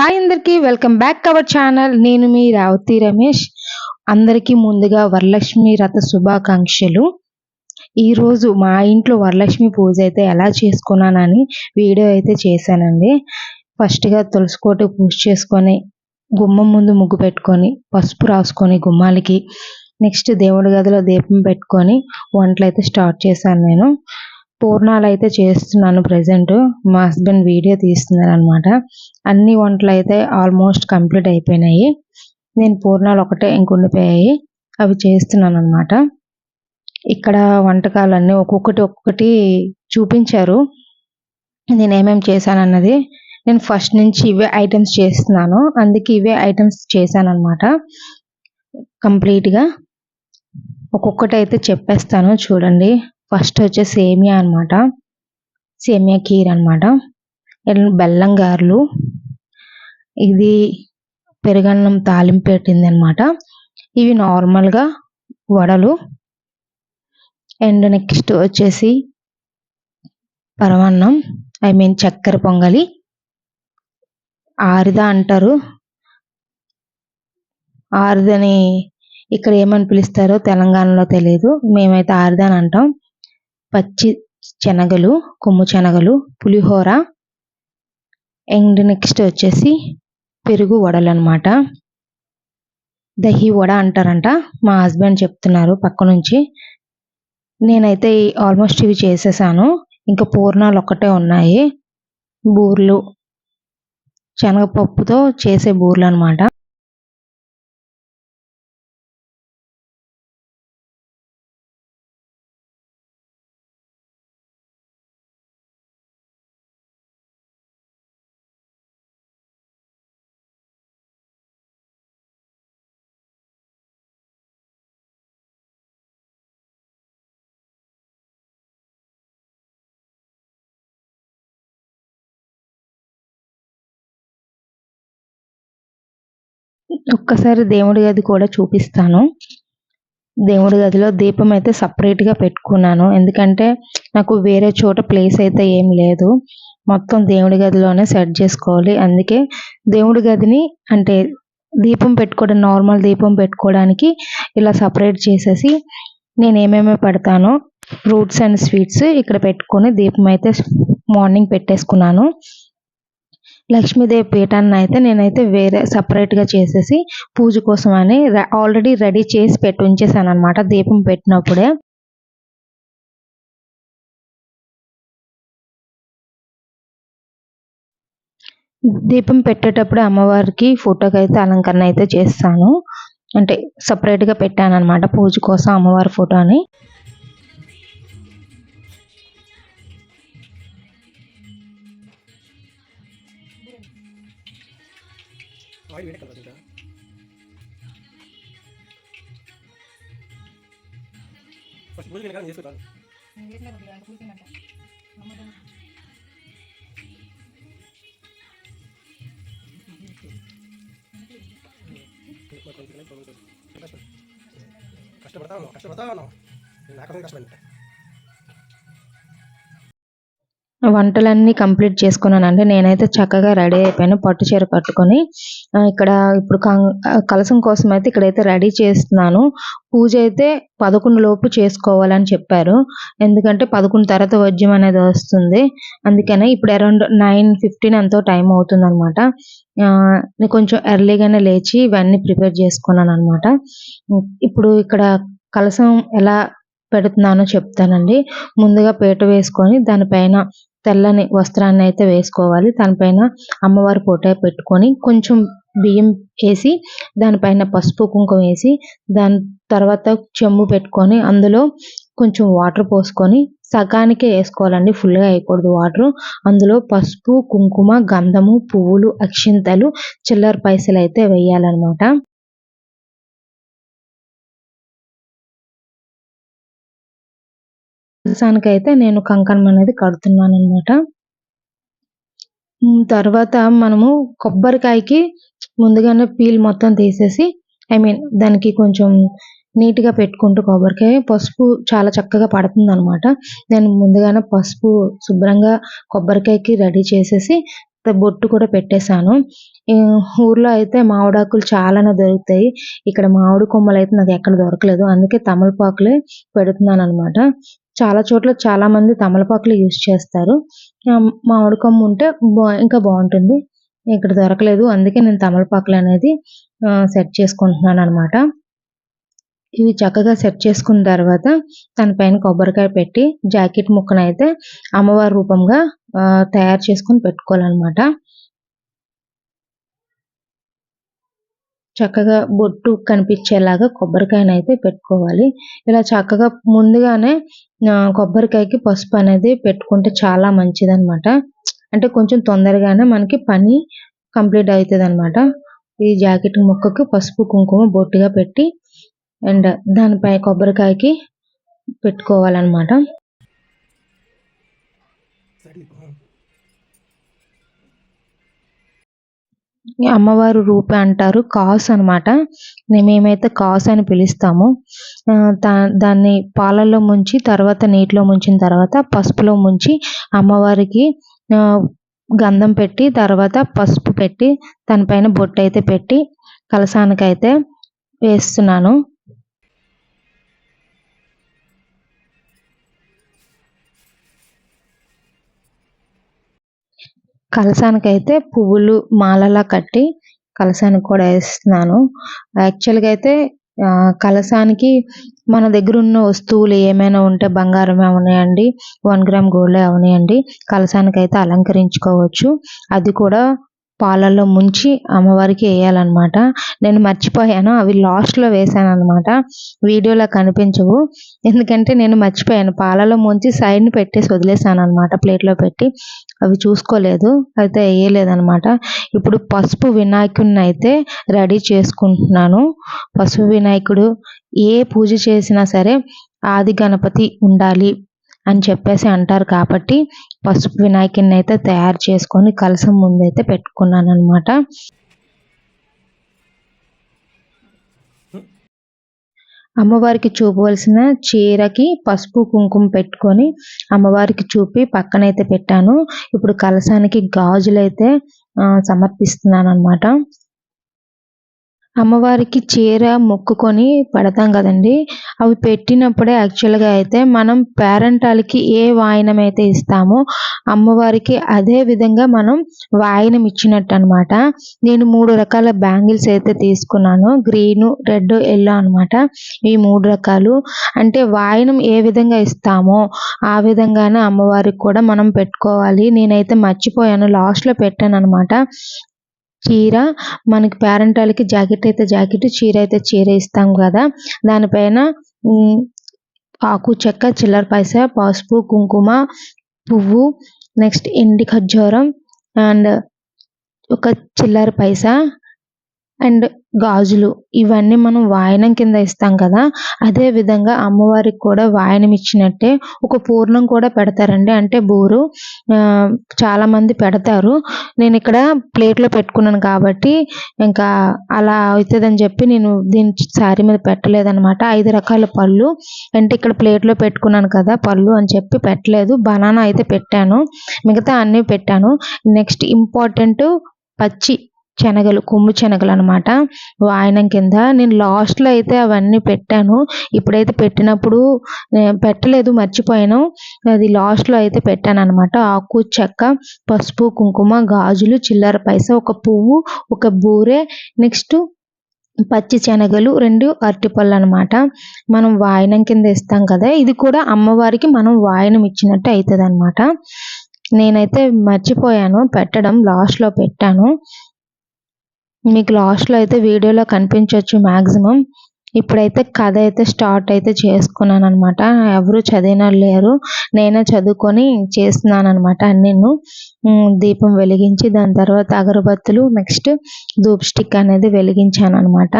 Hi అందరికీ welcome back our channel. నేను మీ రావతి రమేష్. అందరికీ ముందుగా వరలక్ష్మి రథ శుభాకాంక్షలు. ఈరోజు మా ఇంట్లో వరలక్ష్మి పూజ అయితే ఎలా చేసుకున్నానని వీడియో అయితే చేశానండి. ఫస్ట్గా తులసికోట పూజ చేసుకొని గుమ్మం ముందు ముగ్గు పెట్టుకొని పసుపు రాసుకొని గుమ్మాలకి నెక్స్ట్ దేవుడి గదిలో దీపం పెట్టుకొని వంటలు అయితే స్టార్ట్ చేశాను నేను. పూర్ణాలు అయితే చేస్తున్నాను ప్రజెంట్. మా హస్బెండ్ వీడియో తీస్తున్నారు అనమాట అన్ని వంటలు అయితే ఆల్మోస్ట్ కంప్లీట్ అయిపోయినాయి. నేను పూర్ణాలు ఒకటే ఇంకొండిపోయాయి. అవి చేస్తున్నాను అనమాట ఇక్కడ వంటకాలన్నీ ఒక్కొక్కటి ఒక్కొక్కటి చూపించారు. నేను ఏమేమి చేశాను అన్నది నేను ఫస్ట్ నుంచి ఇవే ఐటమ్స్ చేస్తున్నాను. అందుకే ఇవే ఐటమ్స్ చేశాను అనమాట కంప్లీట్గా ఒక్కొక్కటి అయితే చెప్పేస్తాను చూడండి. ఫస్ట్ వచ్చేసి సేమియా అనమాట సేమియా కీర్ అనమాట బెల్లం గారెలు. ఇది పెరుగన్నం తాలింపు పెట్టింది అనమాట ఇవి నార్మల్గా వడలు. అండ్ నెక్స్ట్ వచ్చేసి పరమాన్నం ఐ మీన్ చక్కెర పొంగలి. ఆరిద అంటారు. ఆరిదని ఇక్కడ ఏమని పిలుస్తారో తెలంగాణలో తెలియదు. మేమైతే ఆరిద అని అంటాం. పచ్చి శనగలు కొమ్ము శనగలు పులిహోర. అండ్ నెక్స్ట్ వచ్చేసి పెరుగు వడలు అనమాట దహి వడ అంటారంట. మా హస్బెండ్ చెప్తున్నారు పక్క నుంచి నేనైతే ఆల్మోస్ట్ ఇవి చేసేసాను. ఇంకా పూర్ణాలు ఒక్కటే ఉన్నాయి. బూర్లు శనగపప్పుతో చేసే బూర్లు అనమాట ఒక్కసారి దేవుడి గది కూడా చూపిస్తాను. దేవుడి గదిలో దీపం అయితే సపరేట్గా పెట్టుకున్నాను. ఎందుకంటే నాకు వేరే చోట ప్లేస్ అయితే ఏం లేదు. మొత్తం దేవుడి గదిలోనే సెట్ చేసుకోవాలి. అందుకే దేవుడి గదిని అంటే దీపం పెట్టుకోవడం నార్మల్ దీపం పెట్టుకోవడానికి ఇలా సపరేట్ చేసేసి నేను ఏమేమి పెడతానో ఫ్రూట్స్ అండ్ స్వీట్స్ ఇక్కడ పెట్టుకొని దీపం అయితే మార్నింగ్ పెట్టేసుకున్నాను. లక్ష్మీదేవి పీఠాన్ని అయితే నేనైతే వేరే సపరేట్గా చేసేసి పూజ కోసం అని ఆల్రెడీ రెడీ చేసి పెట్టి ఉంచేసాను అనమాట దీపం పెట్టినప్పుడే. దీపం పెట్టేటప్పుడు అమ్మవారికి ఫోటోకి అయితే అలంకరణ అయితే చేస్తాను. అంటే సపరేట్గా పెట్టాను అనమాట పూజ కోసం అమ్మవారి ఫోటోని ఆయిల్ వేడే కలపదు ఇంకా ఫస్ట్ పూజకి వెళ్ళి చేసుకుంటాను కష్టపడతా ఉన్నావు కష్టపడతా ఉన్నావు నాకమే కష్టపడి వంటలన్నీ కంప్లీట్ చేసుకున్నానండి. నేనైతే చక్కగా రెడీ అయిపోయాను. పట్టు చీర కట్టుకొని ఇక్కడ ఇప్పుడు కలసం కోసం అయితే ఇక్కడైతే రెడీ చేస్తున్నాను. పూజ అయితే పదకొండు లోపు చేసుకోవాలని చెప్పారు. ఎందుకంటే పదకొండు తర్వాత వజ్యం అనేది వస్తుంది. అందుకనే ఇప్పుడు అరౌండ్ నైన్ ఫిఫ్టీన్ ఎంతో టైం అవుతుంది అనమాట కొంచెం ఎర్లీగానే లేచి ఇవన్నీ ప్రిపేర్ చేసుకున్నాను అనమాట ఇప్పుడు ఇక్కడ కలసం ఎలా పెడుతున్నానో చెప్తానండి. ముందుగా పీట వేసుకొని దానిపైన తెల్లని వస్త్రాన్ని అయితే వేసుకోవాలి. దానిపైన అమ్మవారి ఫోటో పెట్టుకొని కొంచెం బియ్యం వేసి దానిపైన పసుపు కుంకుమ వేసి దాని తర్వాత చెంబు పెట్టుకొని అందులో కొంచెం వాటర్ పోసుకొని సగానికే వేసుకోవాలండి. ఫుల్గా వేయకూడదు వాటర్. అందులో పసుపు కుంకుమ గంధము పువ్వులు అక్షింతలు చిల్లర పైసలు అయితే వేయాలన్నమాట. అయితే నేను కంకణం అనేది కడుతున్నాను అనమాట తర్వాత మనము కొబ్బరికాయకి ముందుగానే పీల్ మొత్తం తీసేసి ఐ మీన్ దానికి కొంచెం నీట్గా పెట్టుకుంటూ కొబ్బరికాయ పసుపు చాలా చక్కగా పడుతుంది అనమాట నేను ముందుగానే పసుపు శుభ్రంగా కొబ్బరికాయకి రెడీ చేసేసి బొట్టు కూడా పెట్టేశాను. ఊర్లో అయితే మామిడాకులు చాలానే దొరుకుతాయి. ఇక్కడ మామిడి కొమ్మలు అయితే నాకు ఎక్కడ దొరకలేదు. అందుకే తమలపాకులే పెడుతున్నాను అనమాట చాలా చోట్ల చాలా మంది తమలపాకులు యూస్ చేస్తారు. మామిడి కొమ్మ ఉంటే బా ఇంకా బాగుంటుంది. ఇక్కడ దొరకలేదు. అందుకే నేను తమలపాకులు అనేది సెట్ చేసుకుంటున్నాను అనమాట ఇవి చక్కగా సెట్ చేసుకున్న తర్వాత దానిపైన కొబ్బరికాయ పెట్టి జాకెట్ ముక్కనైతే అమ్మవారి రూపంగా తయారు చేసుకొని పెట్టుకోవాలన్నమాట. చక్కగా బొట్టు కనిపించేలాగా కొబ్బరికాయని అయితే పెట్టుకోవాలి. ఇలా చక్కగా ముందుగానే కొబ్బరికాయకి పసుపు అనేది పెట్టుకుంటే చాలా మంచిది అనమాట అంటే కొంచెం తొందరగానే మనకి పని కంప్లీట్ అవుతుంది అనమాట ఈ జాకెట్ ముక్కకు పసుపు కుంకుమ బొట్టుగా పెట్టి అండ్ దానిపై కొబ్బరికాయకి పెట్టుకోవాలన్నమాట. అమ్మవారు రూపే అంటారు కాస్ అనమాట మేమైతే కాస్ అని పిలుస్తాము దా- దాన్ని పాలల్లో ముంచి తర్వాత నీటిలో ముంచిన తర్వాత పసుపులో ముంచి అమ్మవారికి గంధం పెట్టి తర్వాత పసుపు పెట్టి దానిపైన బొట్టు అయితే పెట్టి కలసానికి అయితే వేస్తున్నాను. కలసానికైతే పువ్వులు మాలలా కట్టి కలసానికి కూడా వేస్తున్నాను. యాక్చువల్గా అయితే ఆ, కలసానికి మన దగ్గర ఉన్న వస్తువులు ఏమైనా ఉంటే బంగారం అవనివ్వండి వన్ గ్రామ్ గోల్డ్ అవనివ్వండి కలసానికి అయితే అలంకరించుకోవచ్చు. అది కూడా పాలల్లో ముంచి అమ్మవారికి వేయాలన్నమాట. నేను మర్చిపోయాను అవి లాస్ట్లో వేసాను అనమాట వీడియోలో కనిపించవు. ఎందుకంటే నేను మర్చిపోయాను. పాలలో ముంచి సైడ్ని పెట్టేసి వదిలేసాను అనమాట ప్లేట్లో పెట్టి. అవి చూసుకోలేదు అయితే వేయలేదనమాట ఇప్పుడు పసుపు వినాయకుడిని అయితే రెడీ చేసుకుంటున్నాను. పసుపు వినాయకుడు ఏ పూజ చేసినా సరే ఆది గణపతి ఉండాలి. అని చెప్పేసి అంటారు కాబట్టి పసుపు వినాయకుడిని అయితే తయారు చేసుకొని కలసం ముందైతే పెట్టుకున్నాను అనమాట అమ్మవారికి చూపవలసిన చీరకి పసుపు కుంకుమ పెట్టుకొని అమ్మవారికి చూపి పక్కనైతే పెట్టాను. ఇప్పుడు కలసానికి గాజులైతే సమర్పిస్తున్నాను అనమాట అమ్మవారికి చీర మొక్కుకొని పెడతాం కదండి. అవి పెట్టినప్పుడే యాక్చువల్గా అయితే మనం పేరెంటాలకి ఏ వాయనం అయితే ఇస్తామో అమ్మవారికి అదే విధంగా మనం వాయనం ఇచ్చినట్టు అనమాట నేను మూడు రకాల బ్యాంగిల్స్ అయితే తీసుకున్నాను. గ్రీన్ రెడ్ ఎల్లో అనమాట. ఈ మూడు రకాలు. అంటే వాయనం ఏ విధంగా ఇస్తామో ఆ విధంగానే అమ్మవారికి కూడా మనం పెట్టుకోవాలి. నేనైతే మర్చిపోయాను. లాస్ట్లో పెట్టాను అనమాట చీర మనకి పేరెంటాలకి జాకెట్ అయితే జాకెట్ చీర అయితే చీర ఇస్తాం కదా. దానిపైన ఆకు చెక్క చిల్లర పైస పసుపు కుంకుమ పువ్వు నెక్స్ట్ ఎండి ఖర్జూరం అండ్ ఒక చిల్లర పైస అండ్ గాజులు ఇవన్నీ మనం వాయనం కింద ఇస్తాం కదా? అదే విధంగా అమ్మవారికి కూడా వాయనం ఇచ్చినట్టే ఒక పూర్ణం కూడా పెడతారండి. అంటే బూరు చాలా మంది పెడతారు. నేను ఇక్కడ ప్లేట్లో పెట్టుకున్నాను కాబట్టి ఇంకా అలా అవుతుందని చెప్పి నేను దీని శారీ మీద పెట్టలేదనమాట ఐదు రకాల పళ్ళు. అంటే ఇక్కడ ప్లేట్లో పెట్టుకున్నాను కదా పళ్ళు అని చెప్పి పెట్టలేదు. బనానా అయితే పెట్టాను. మిగతా అన్నీ పెట్టాను. నెక్స్ట్ ఇంపార్టెంట్ పచ్చి శనగలు కొమ్ము శనగలు అనమాట వాయనం కింద నేను లాస్ట్లో అయితే అవన్నీ పెట్టాను. ఇప్పుడైతే పెట్టినప్పుడు పెట్టలేదు మర్చిపోయాను. అది లాస్ట్లో అయితే పెట్టాను అనమాట ఆకు చెక్క పసుపు కుంకుమ గాజులు చిల్లర పైస ఒక పువ్వు ఒక బూరె నెక్స్ట్ పచ్చి శనగలు రెండు అరటిపళ్ళు అనమాట మనం వాయనం కింద ఇస్తాం కదా ఇది కూడా అమ్మవారికి మనం వాయనం ఇచ్చినట్టు అవుతుంది అనమాట నేనైతే మర్చిపోయాను పెట్టడం లాస్ట్లో పెట్టాను. మీకు లాస్ట్లో అయితే వీడియోలో కనిపించవచ్చు మ్యాక్సిమం ఇప్పుడైతే కథ అయితే స్టార్ట్ అయితే చేసుకున్నాను అనమాట ఎవరు చదివిన లేరు. నేనే చదువుకొని చేస్తున్నాను అనమాట నేను దీపం వెలిగించి దాని తర్వాత అగరబత్తులు నెక్స్ట్ ధూప్ స్టిక్ అనేది వెలిగించాను అనమాట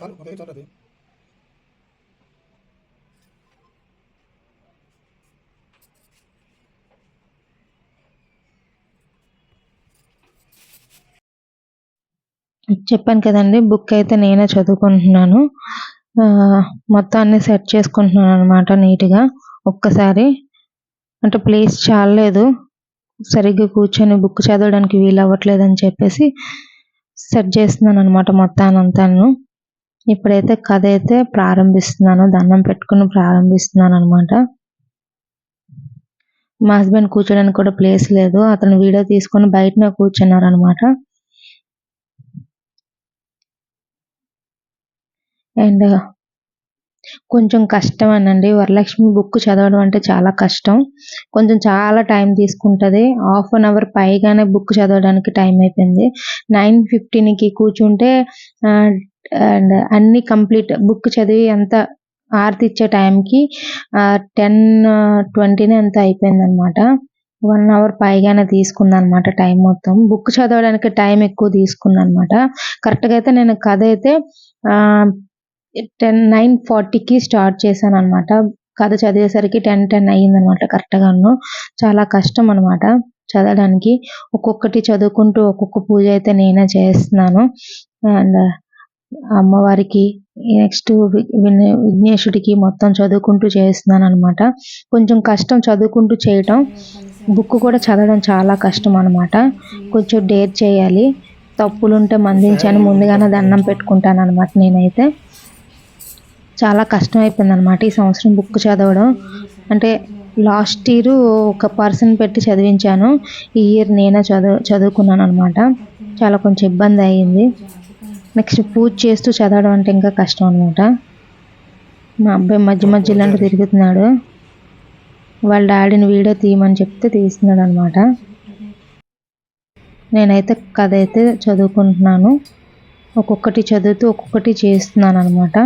చాలు ఒక చాలు అది చెప్పాను కదండి బుక్ అయితే నేనే చదువుకుంటున్నాను. మొత్తాన్ని సెట్ చేసుకుంటున్నాను అనమాట నీట్గా. ఒక్కసారి అంటే ప్లేస్ చాలలేదు. సరిగ్గా కూర్చొని బుక్ చదవడానికి వీలు అవ్వట్లేదు అని చెప్పేసి సెట్ చేస్తున్నాను అనమాట మొత్తానంతాను ఇప్పుడైతే కథ అయితే ప్రారంభిస్తున్నాను దండం పెట్టుకుని ప్రారంభిస్తున్నాను అనమాట మా హస్బెండ్ కూర్చోడానికి కూడా ప్లేస్ లేదు అతను వీడియో తీసుకొని బయటనే కూర్చున్నారు అనమాట అండ్ కొంచెం కష్టం అనండి వరలక్ష్మి బుక్ చదవడం అంటే చాలా కష్టం. కొంచెం చాలా టైం తీసుకుంటుంది హాఫ్ అన్ అవర్ పైగానే బుక్ చదవడానికి టైం అయిపోయింది. నైన్ ఫిఫ్టీన్కి కూర్చుంటే అండ్ అన్ని కంప్లీట్ బుక్ చదివి అంత ఆర్తి ఇచ్చే టైంకి టెన్ ట్వంటీనే అంత అయిపోయింది అనమాట వన్ అవర్ పైగానే తీసుకుంది అనమాట టైం మొత్తం. బుక్ చదవడానికి టైం ఎక్కువ తీసుకుంది అనమాట కరెక్ట్గా అయితే నేను కథ అయితే టెన్ నైన్ ఫార్టీకి స్టార్ట్ చేశాను అనమాట కథ చదివేసరికి టెన్ టెన్ అయ్యింది అనమాట కరెక్ట్గాను. చాలా కష్టం అనమాట చదవడానికి. ఒక్కొక్కటి చదువుకుంటూ ఒక్కొక్క పూజ అయితే నేనే చేస్తున్నాను. అండ్ అమ్మవారికి నెక్స్ట్ విఘ్నేశుడికి మొత్తం చదువుకుంటూ చేస్తున్నాను అనమాట కొంచెం కష్టం చదువుకుంటూ చేయటం బుక్ కూడా చదవడం చాలా కష్టం అనమాట కొంచెం డేర్ చేయాలి. తప్పులుంటే మందించని ముందుగానే దండం పెట్టుకుంటాను అనమాట నేనైతే. చాలా కష్టం అయిపోయింది అనమాట ఈ సంవత్సరం బుక్ చదవడం. అంటే లాస్ట్ ఇయర్ ఒక పర్సన్ పెట్టి చదివించాను. ఈ ఇయర్ నేనే చదువు చదువుకున్నాను అనమాట చాలా కొంచెం ఇబ్బంది అయ్యింది. నెక్స్ట్ పూజ చేస్తూ చదవడం అంటే ఇంకా కష్టం అనమాట మా అబ్బాయి మధ్య మధ్యలో అంటే తిరుగుతున్నాడు. వాళ్ళ డాడీని వీడియో తీయమని చెప్తే తీస్తున్నాడు అనమాట నేనైతే కథ అయితే చదువుకుంటున్నాను. ఒక్కొక్కటి చదువుతూ ఒక్కొక్కటి చేస్తున్నాను అనమాట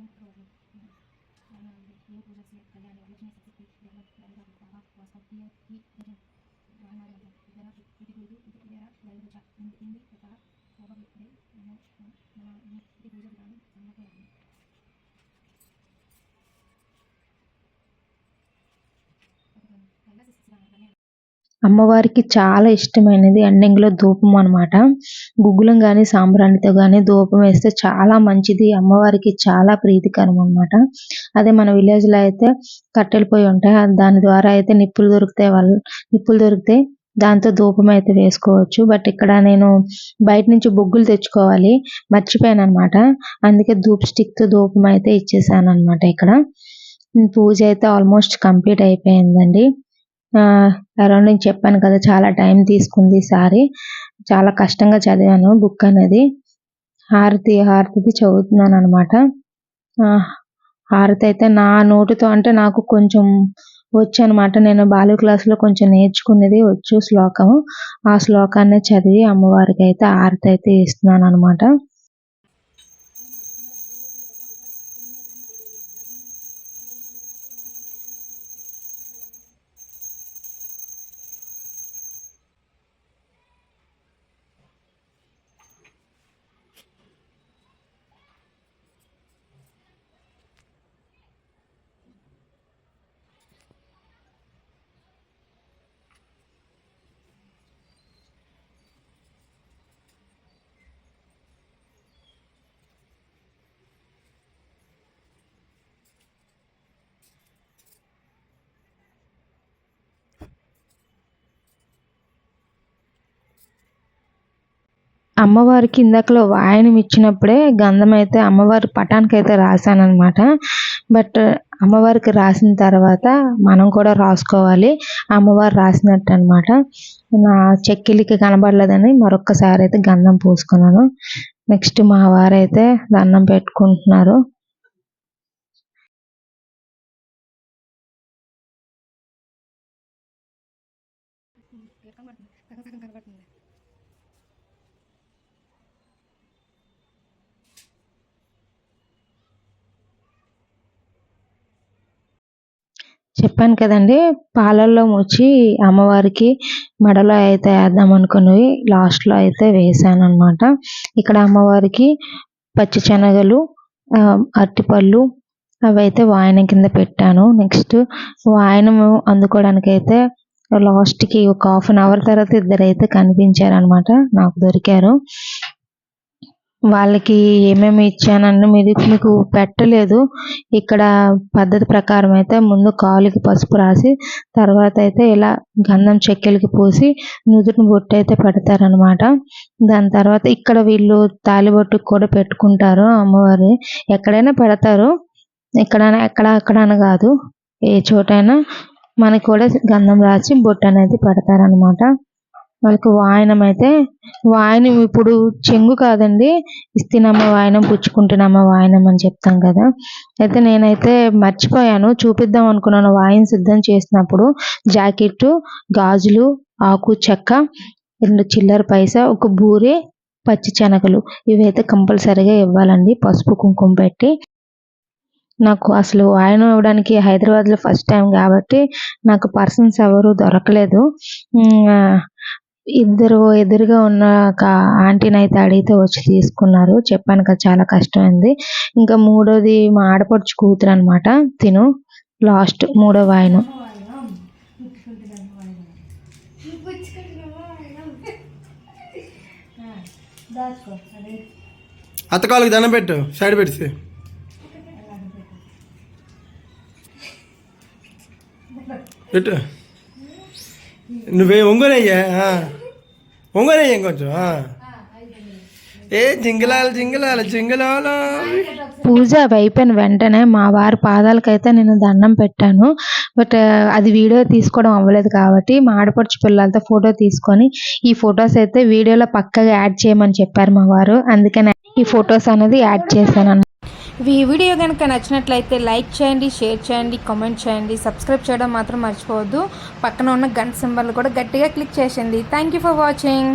метровый. Она будет уже цвет, я люблю అమ్మవారికి చాలా ఇష్టమైనది ఎండింగ్లో ధూపం అనమాట గుగ్గులం కానీ సాంబ్రాణితో కానీ ధూపం వేస్తే చాలా మంచిది. అమ్మవారికి చాలా ప్రీతికరం అనమాట అదే మన విలేజ్లో అయితే కట్టెలు పోయి ఉంటాయి. దాని ద్వారా అయితే నిప్పులు దొరుకుతాయి వాళ్ళు నిప్పులు దొరుకుతాయి దాంతో ధూపం అయితే వేసుకోవచ్చు. బట్ ఇక్కడ నేను బయట నుంచి బొగ్గులు తెచ్చుకోవాలి. మర్చిపోయాను అనమాట అందుకే ధూప్ స్టిక్తో ధూపం అయితే ఇచ్చేసాను అనమాట ఇక్కడ. పూజ అయితే ఆల్మోస్ట్ కంప్లీట్ అయిపోయిందండి. అరౌండ్ చెప్పాను కదా చాలా టైం తీసుకుంది సారీ. చాలా కష్టంగా చదివాను బుక్ అనేది. హారతి హారతిది చదువుతున్నాను అనమాట హారతి అయితే నా నోటితో అంటే నాకు కొంచెం వచ్చు అనమాట నేను బాల్య క్లాస్లో కొంచెం నేర్చుకునేది వచ్చు శ్లోకం ఆ శ్లోకాన్ని చదివి అమ్మవారికి అయితే హారతి అయితే ఇస్తున్నాను అనమాట అమ్మవారికి ఇందాకలో వాయనం ఇచ్చినప్పుడే గంధం అయితే అమ్మవారి పటానికి అయితే రాశాను అనమాట బట్ అమ్మవారికి రాసిన తర్వాత మనం కూడా రాసుకోవాలి. అమ్మవారు రాసినట్టు అనమాట నా చెక్కిలికి కనబడలేదని మరొక్కసారి అయితే గంధం పూసుకున్నాను. నెక్స్ట్ మా వారైతే దండం పెట్టుకుంటున్నారు. చెప్పాను కదండి పాలల్లో ముంచి అమ్మవారికి మెడలో అయితే వేద్దాం అనుకుని లాస్ట్లో అయితే వేసాను అనమాట ఇక్కడ అమ్మవారికి పచ్చి శనగలు అరటిపళ్ళు అవి అయితే వాయనం కింద పెట్టాను. నెక్స్ట్ వాయనము అందుకోవడానికి అయితే లాస్ట్కి ఒక హాఫ్ అన్ అవర్ తర్వాత ఇద్దరు అయితే కనిపించారు అనమాట నాకు దొరికారు. వాళ్ళకి ఏమేమి ఇచ్చానని మీరు మీకు పెట్టలేదు. ఇక్కడ పద్ధతి ప్రకారం అయితే ముందు కాలుకి పసుపు రాసి తర్వాత అయితే ఇలా గంధం చెక్కెలకి పోసి నుదుటిని బొట్టు అయితే పెడతారనమాట దాని తర్వాత ఇక్కడ వీళ్ళు తాలిబొట్టుకు కూడా పెట్టుకుంటారు అమ్మవారి. ఎక్కడైనా పెడతారు. ఎక్కడైనా ఎక్కడ అక్కడ అని కాదు. ఏ చోటైనా మనకి కూడా గంధం రాసి బొట్టు అనేది పెడతారనమాట వాళ్ళకి వాయనం అయితే వాయనం ఇప్పుడు చెంగు కాదండి. ఇస్తినమ్మ వాయనం పుచ్చుకుంటున్నామా వాయనం అని చెప్తాం కదా. అయితే నేనైతే మర్చిపోయాను. చూపిద్దాం అనుకున్నాను. వాయిన్ సిద్ధం చేసినప్పుడు జాకెట్ గాజులు ఆకు చెక్క రెండు చిల్లర పైసా ఒక బూరే పచ్చి శనగలు. ఇవైతే కంపల్సరీగా ఇవ్వాలండి. పసుపు కుంకుమ పెట్టి. నాకు అసలు ఆయన ఇవ్వడానికి హైదరాబాద్లో ఫస్ట్ టైం కాబట్టి నాకు పర్సన్స్ ఎవరు దొరకలేదు. ఇద్దరు ఎదురుగా ఉన్న ఒక ఆంటీని అయితే అడిగితే వచ్చి తీసుకున్నారు. చెప్పాను కదా చాలా కష్టమైంది. ఇంకా మూడోది మా ఆడపడుచు కూతురు అనమాట తిను. లాస్ట్ మూడో వాయనం. అత్తకాళ్ళకి దండం పెట్టు. సైడ్ పెడితే. పెట్టు. నువ్వే ఒంగోనయ్యా ఒంగోనయ్యా ఇంకొంచెం ఏ జింగిలాలు జింగిలాలు జింగిలాలు. పూజ అయిపోయిన వెంటనే మా వారి పాదాలకైతే నేను దండం పెట్టాను. బట్ అది వీడియో తీసుకోవడం అవ్వలేదు కాబట్టి మా ఆడపడుచు పిల్లలతో ఫోటో తీసుకొని ఈ ఫొటోస్ అయితే వీడియోలో పక్కగా యాడ్ చేయమని చెప్పారు మా వారు. అందుకని ఈ ఫొటోస్ అనేది యాడ్ చేశాను ఈ వీడియో కనుక నచ్చినట్లయితే లైక్ చేయండి షేర్ చేయండి కామెంట్ చేయండి. సబ్స్క్రైబ్ చేయడం మాత్రం మర్చిపోవద్దు. పక్కన ఉన్న గంట సింబల్ కూడా గట్టిగా క్లిక్ చేసేయండి. Thank you for watching